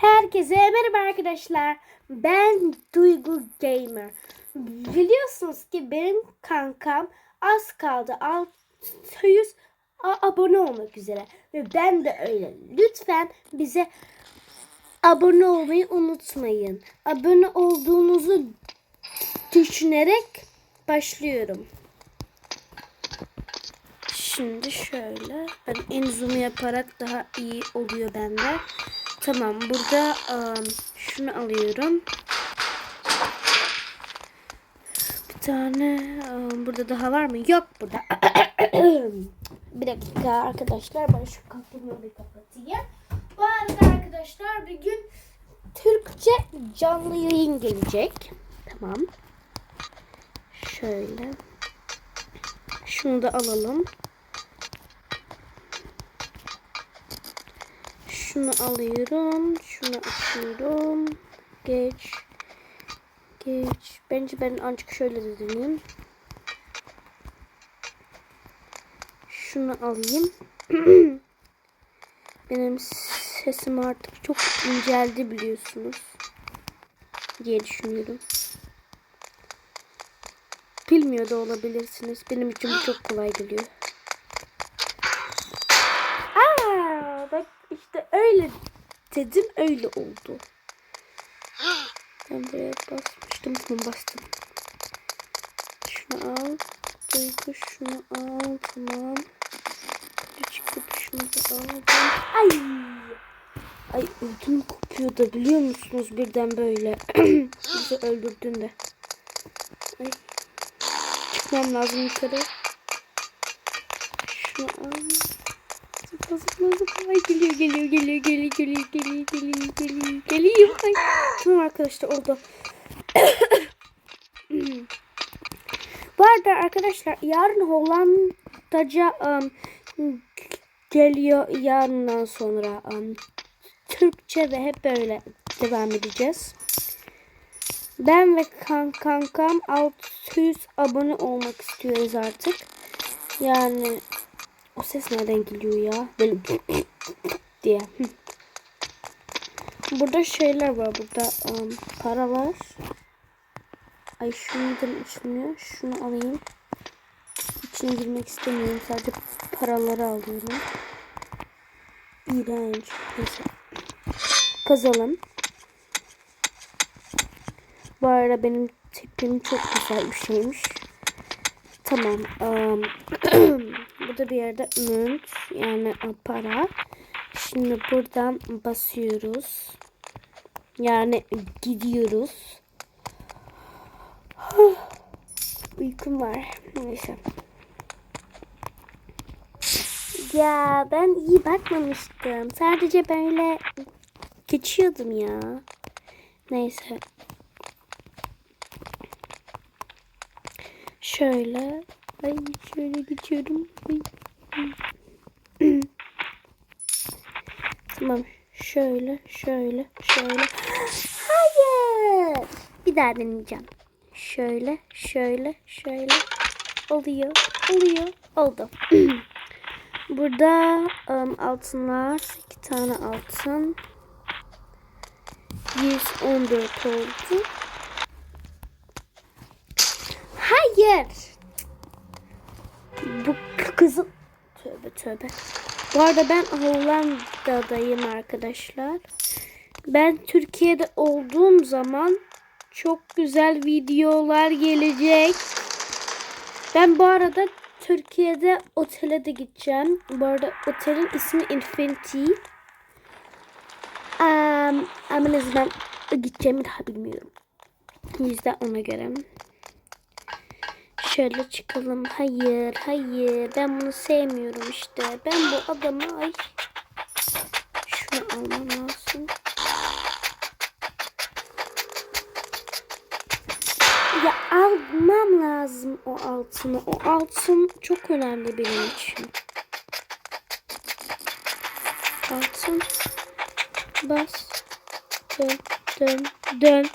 Herkese merhaba arkadaşlar. Ben Duygu Gamer. Biliyorsunuz ki benim kankam az kaldı 600 a- abone olmak üzere. Ve ben de öyle. Lütfen bize abone olmayı unutmayın. Abone olduğunuzu düşünerek başlıyorum. Şimdi şöyle ben en zoom yaparak daha iyi oluyor bende. Tamam burada ım, şunu alıyorum. Bir tane ım, burada daha var mı? Yok burada. bir dakika arkadaşlar ben şu kapımı bir kapatayım. Bu arada arkadaşlar bir gün Türkçe canlı yayın gelecek. Tamam. Şöyle. Şunu da alalım. Şunu alıyorum. Şunu açıyorum. Geç. Geç. Bence ben ancak şöyle de deneyeyim. Şunu alayım. Benim sesim artık çok inceldi biliyorsunuz. Diye düşünüyorum. Bilmiyor da olabilirsiniz. Benim için bu çok kolay geliyor. Aa, bak işte öyle dedim öyle oldu. Ben buraya basmıştım. Bunu bastım. Şunu al. Duygu şunu al. Tamam. Çıkıp şunu da aldım. Ay. Ay ödüm kopuyor da biliyor musunuz birden böyle. Bizi öldürdün de. Ay. Çıkmam lazım yukarı. Şunu al. Zıpla zıpla. Ay geliyor geliyor geliyor geliyor geliyor geliyor geliyor geliyor geliyor. Ay. Tamam arkadaşlar oldu. Bu arada arkadaşlar yarın Hollandaca um, geliyor yarından sonra um, Türkçe ve hep böyle devam edeceğiz. Ben ve kan kankam 600 abone olmak istiyoruz artık. Yani o ses nereden geliyor ya? Böyle diye. Burada şeyler var. Burada um, paralar. Ay şunu neden açılmıyor? Şunu alayım. İçine girmek istemiyorum. Sadece paraları alıyorum. İğrenç. Neyse. Kazalım. Bu arada benim tipim çok güzel bir şeymiş. Tamam. Um, burada bir yerde münt yani para. Şimdi buradan basıyoruz. Yani gidiyoruz. Uykum var. Neyse. Ya ben iyi bakmamıştım. Sadece böyle geçiyordum ya. Neyse. Şöyle. Ay şöyle geçiyorum. Ay. tamam. Şöyle, şöyle, şöyle. Hayır. Bir daha deneyeceğim. Şöyle, şöyle, şöyle. Oluyor, oluyor, oldu. Burada um, altınlar, iki tane altın. 114 oldu. Hayır. Bu kızıl. Tövbe tövbe. Bu arada ben Hollanda'dayım arkadaşlar. Ben Türkiye'de olduğum zaman çok güzel videolar gelecek. Ben bu arada Türkiye'de otele de gideceğim. Bu arada otelin ismi Infinity. Um, ama ne zaman gideceğimi daha bilmiyorum. O yüzden ona göre. Şöyle çıkalım. Hayır, hayır. Ben bunu sevmiyorum işte. Ben bu adamı ay şunu almam lazım. Ya almam lazım o altını. O altın çok önemli benim için. Altın. Bas. Dön, dön, dön.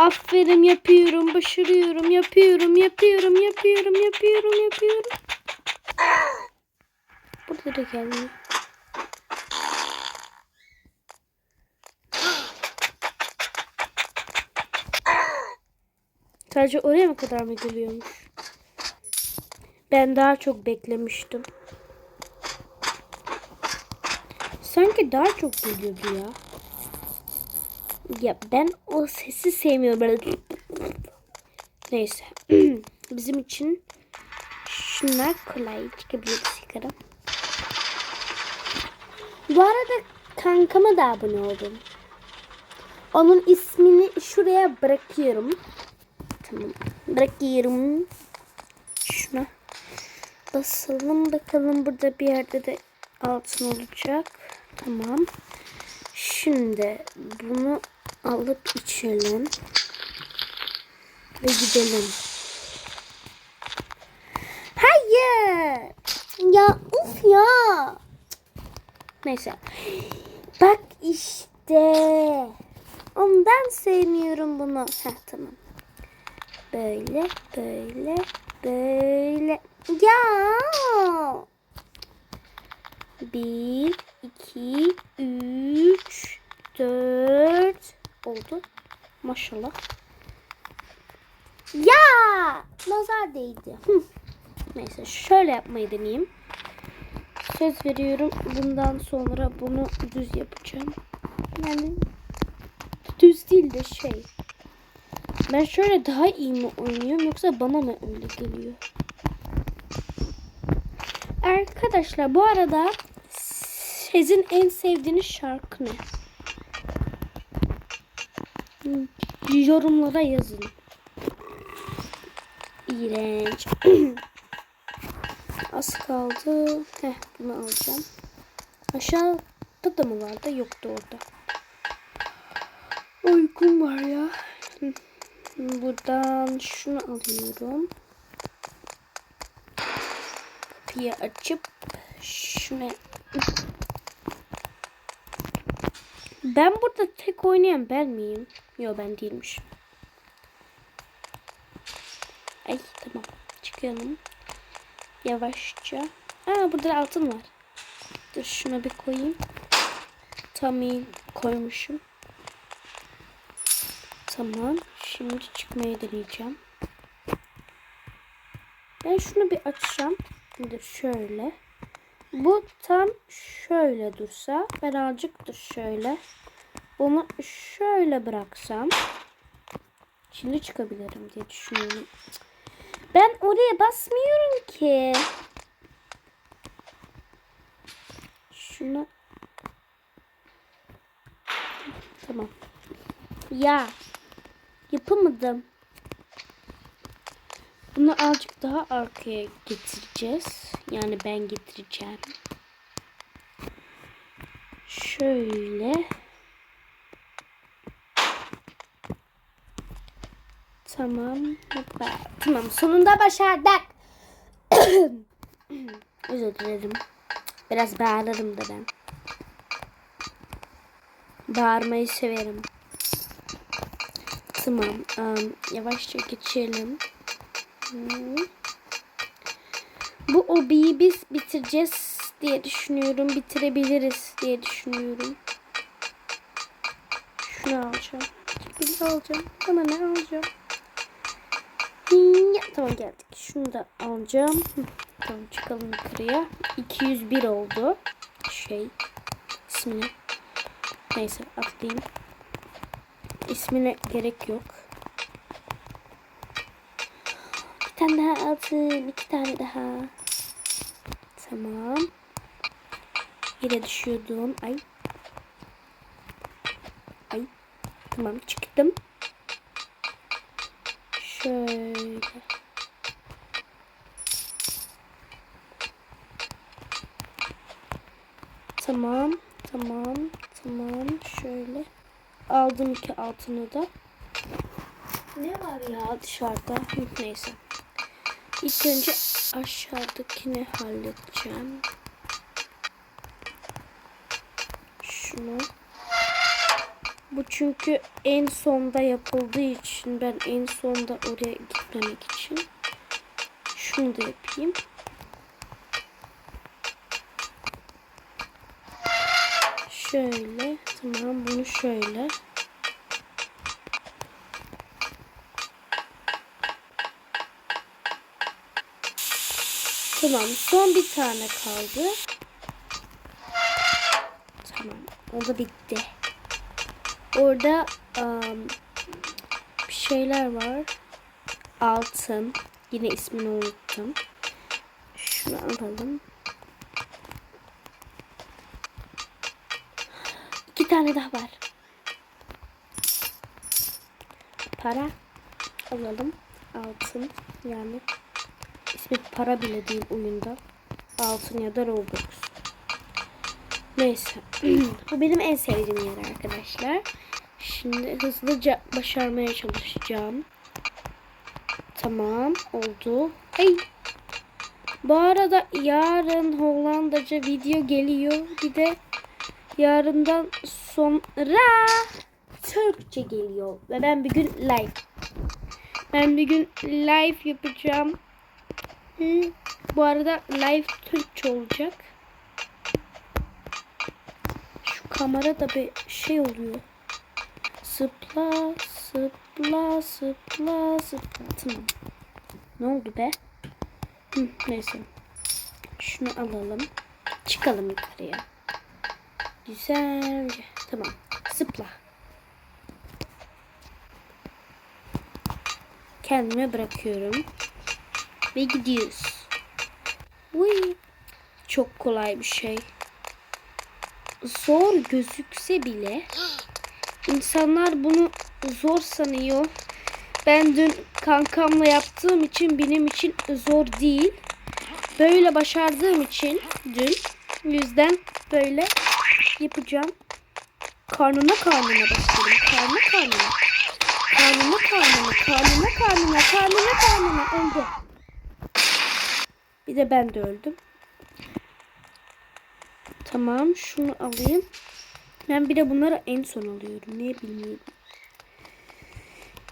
Aferin yapıyorum, başarıyorum, yapıyorum, yapıyorum, yapıyorum, yapıyorum, yapıyorum. Burada da gelmiyor. Sadece oraya mı kadar mı geliyormuş? Ben daha çok beklemiştim. Sanki daha çok geliyordu ya. Ya ben o sesi sevmiyorum. Böyle... Neyse. Bizim için şunlar kolay çıkabilir sigara. Bu arada kankama da abone oldum. Onun ismini şuraya bırakıyorum. Tamam. Bırakıyorum. Şuna basalım bakalım burada bir yerde de altın olacak. Tamam. Şimdi bunu alıp içelim. Ve gidelim. Hayır. Ya uf ya. Neyse. Bak işte. Ondan sevmiyorum bunu. Heh tamam. Böyle, böyle, böyle. Ya. Bir, iki, üç, dört. Oldu. Maşallah. Ya. Nazar değdi. Hı. Neyse şöyle yapmayı deneyeyim. Söz veriyorum bundan sonra bunu düz yapacağım. Yani düz değil de şey. Ben şöyle daha iyi mi oynuyorum yoksa bana mı öyle geliyor? Arkadaşlar bu arada sizin en sevdiğiniz şarkı ne? Yorumlara yazın. İğrenç. Az kaldı. Heh bunu alacağım. Aşağıda da mı vardı? Yoktu orada. Uykum var ya. Buradan şunu alıyorum. Kapıyı açıp şunu Ben burada tek oynayan ben miyim? Yok ben değilmiş. Ay tamam. Çıkalım. Yavaşça. Aa burada altın var. Dur şuna bir koyayım. Tam iyi koymuşum. Tamam. Şimdi çıkmayı deneyeceğim. Ben şunu bir açacağım. Şimdi şöyle. Bu tam şöyle dursa. Ben azıcık dur şöyle. Bunu şöyle bıraksam. Şimdi çıkabilirim diye düşünüyorum. Ben oraya basmıyorum ki. Şunu. Tamam. Ya. Yapamadım. Bunu azıcık daha arkaya getireceğiz. Yani ben getireceğim. Şöyle. Tamam. Tamam. Sonunda başardık. Özür dilerim. Biraz bağırırım da ben. Bağırmayı severim. Tamam. Um, yavaşça geçelim. Hmm. Bu obiyi biz bitireceğiz diye düşünüyorum. Bitirebiliriz diye düşünüyorum. Şunu alacağım. Bunu alacağım. Ama ne alacağım? Ya, tamam geldik. Şunu da alacağım. Tamam çıkalım yukarıya. 201 oldu. Şey ismini. Neyse atlayayım. İsmine gerek yok. Bir tane daha altın. iki tane daha. Tamam. Yine düşüyordum. Ay. Ay. Tamam çıktım. Şöyle. Tamam. Tamam. Tamam. Şöyle. Aldım iki altını da. Ne var ya dışarıda? Neyse. İlk önce aşağıdakini halledeceğim. Şunu. Çünkü en sonda yapıldığı için ben en sonda oraya gitmemek için şunu da yapayım. Şöyle. Tamam bunu şöyle. Tamam son bir tane kaldı. Tamam o da bitti. Orada um, bir şeyler var. Altın. Yine ismini unuttum. Şunu alalım. İki tane daha var. Para alalım. Altın yani ismi para bile değil oyunda. Altın ya da Robux. Neyse. Bu benim en sevdiğim yer arkadaşlar. Şimdi hızlıca başarmaya çalışacağım. Tamam oldu. Hey. Bu arada yarın Hollandaca video geliyor. Bir de yarından sonra Türkçe geliyor. Ve ben bir gün live. Ben bir gün live yapacağım. Hı. Bu arada live Türkçe olacak. Şu kamera da bir şey oluyor. Sıpla, sıpla, sıpla, sıpla. Tamam. Ne oldu be? Hı, neyse. Şunu alalım. Çıkalım yukarıya. Güzelce. Tamam. Sıpla. Kendime bırakıyorum. Ve gidiyoruz. Uy. Çok kolay bir şey. Zor gözükse bile insanlar bunu zor sanıyor. Ben dün kankamla yaptığım için benim için zor değil. Böyle başardığım için dün yüzden böyle yapacağım. Karnına karnına başladım. Karnına karnına. Karnına karnına. Karnına karnına. Karnına karnına. Öldü. Bir de ben de öldüm. Tamam şunu alayım. Ben bir de bunları en son alıyorum. Niye bilmiyorum.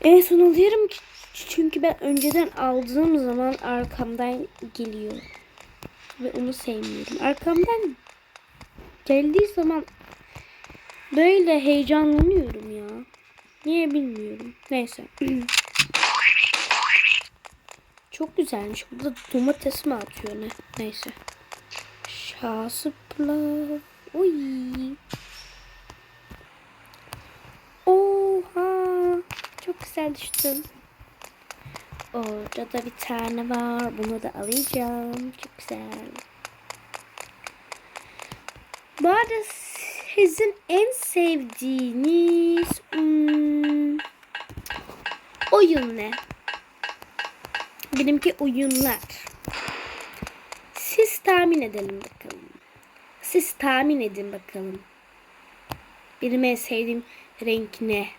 En son alıyorum ki çünkü ben önceden aldığım zaman arkamdan geliyor. Ve onu sevmiyorum. Arkamdan geldiği zaman böyle heyecanlanıyorum ya. Niye bilmiyorum. Neyse. Çok güzelmiş. Burada domates mi atıyor ne? Neyse. Uy. Güzel düştüm. Orada da bir tane var. Bunu da alacağım. Çok güzel. Bu arada sizin en sevdiğiniz hmm, oyun ne? Benimki oyunlar. Siz tahmin edelim bakalım. Siz tahmin edin bakalım. Benim en sevdiğim renk ne?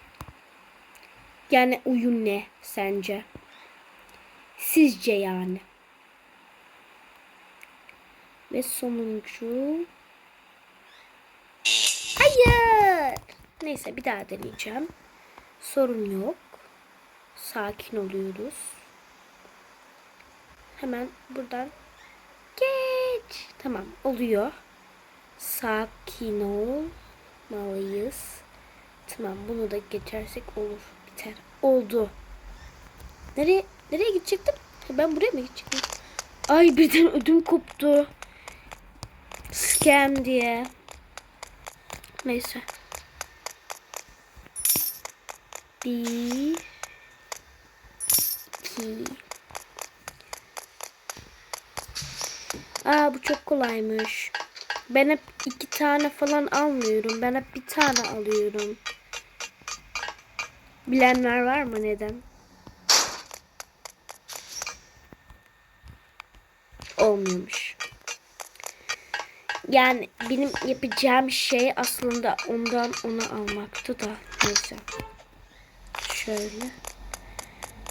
Yani oyun ne sence? Sizce yani. Ve sonuncu. Hayır. Neyse bir daha deneyeceğim. Sorun yok. Sakin oluyoruz. Hemen buradan geç. Tamam oluyor. Sakin olmalıyız. Tamam bunu da geçersek olur. Biter. Oldu. Nereye nereye gidecektim? Ben buraya mı gidecektim? Ay birden ödüm koptu. Scam diye. Neyse. Bir. iki. Aa bu çok kolaymış. Ben hep iki tane falan almıyorum. Ben hep bir tane alıyorum. Bilenler var mı neden? Olmuyormuş. Yani benim yapacağım şey aslında ondan onu almaktı da. Neyse. Şöyle.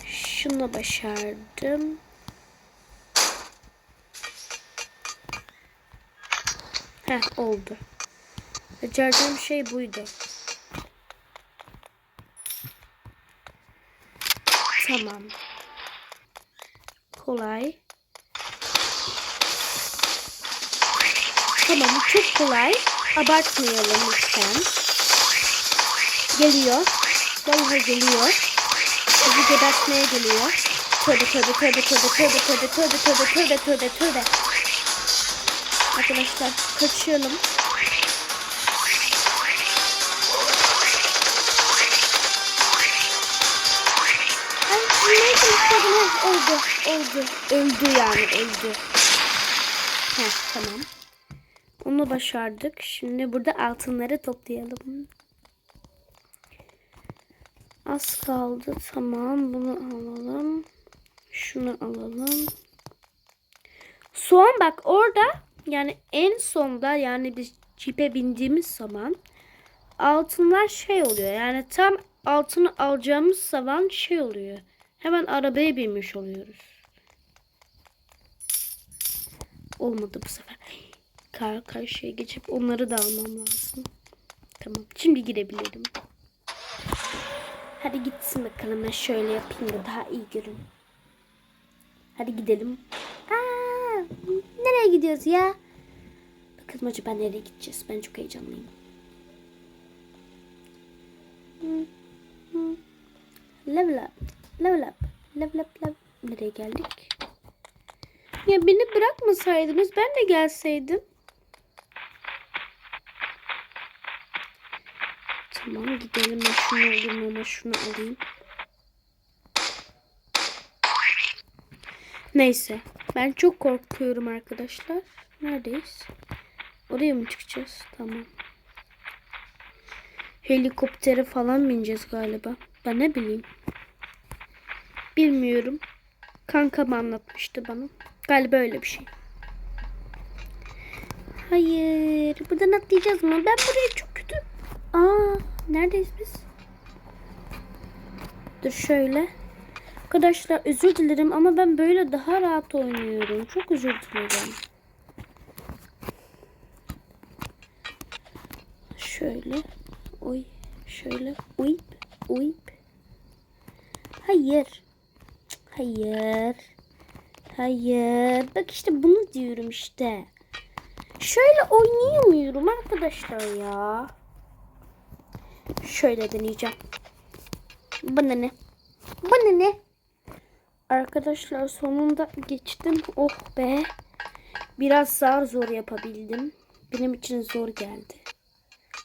Şunu başardım. Heh oldu. Becerdiğim şey buydu. Tamam. Kolay. Tamam çok kolay. Abartmayalım lütfen. Geliyor. Vallahi geliyor. Bizi gebertmeye geliyor. Tövbe tövbe tövbe tövbe tövbe tövbe tövbe tövbe tövbe tövbe tövbe. Arkadaşlar kaçıyorum. Oldu oldu öldü yani öldü. Heh tamam. Onu başardık. Şimdi burada altınları toplayalım. Az kaldı. Tamam. Bunu alalım. Şunu alalım. Soğan bak orada yani en sonda yani biz cipe bindiğimiz zaman altınlar şey oluyor. Yani tam altını alacağımız zaman şey oluyor. Hemen arabaya binmiş oluyoruz. Olmadı bu sefer. Kar karşıya geçip onları da almam lazım. Tamam. Şimdi girebilirim. Hadi gitsin bakalım. Ben şöyle yapayım da daha iyi görün. Hadi gidelim. Aa, nereye gidiyoruz ya? Bakalım acaba nereye gideceğiz? Ben çok heyecanlıyım. Level up. Level up. Level up. Level. Nereye geldik? Ya beni bırakmasaydınız ben de gelseydim. Tamam gidelim. Ben şunu alayım ama şunu alayım. Neyse. Ben çok korkuyorum arkadaşlar. Neredeyiz? Oraya mı çıkacağız? Tamam. Helikoptere falan bineceğiz galiba. Ben ne bileyim. Bilmiyorum. Kankam anlatmıştı bana. Galiba öyle bir şey. Hayır. Buradan atlayacağız mı? Ben buraya çok kötü. Aa, neredeyiz biz? Dur şöyle. Arkadaşlar özür dilerim ama ben böyle daha rahat oynuyorum. Çok özür dilerim. Şöyle. Oy. Şöyle. Uyp. Uyp. Hayır. Hayır. Hayır. Bak işte bunu diyorum işte. Şöyle oynayamıyorum arkadaşlar ya. Şöyle deneyeceğim. Bana ne? Bana ne? Arkadaşlar sonunda geçtim. Oh be. Biraz zar zor yapabildim. Benim için zor geldi.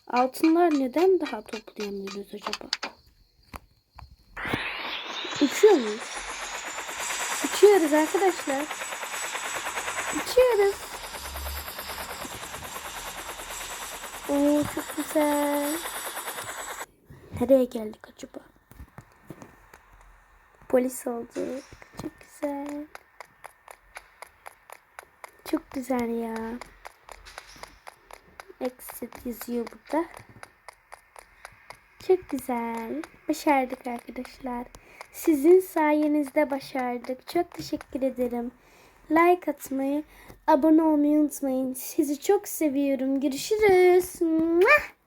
Altınlar neden daha toplayamıyoruz acaba? Uçuyor muyuz? Uçuyoruz arkadaşlar. Uçuyoruz. Oo çok güzel. Nereye geldik acaba? Polis olduk. Çok güzel. Çok güzel ya. Exit yazıyor burada. Çok güzel. Başardık arkadaşlar. Sizin sayenizde başardık. Çok teşekkür ederim. Like atmayı, abone olmayı unutmayın. Sizi çok seviyorum. Görüşürüz. Muah!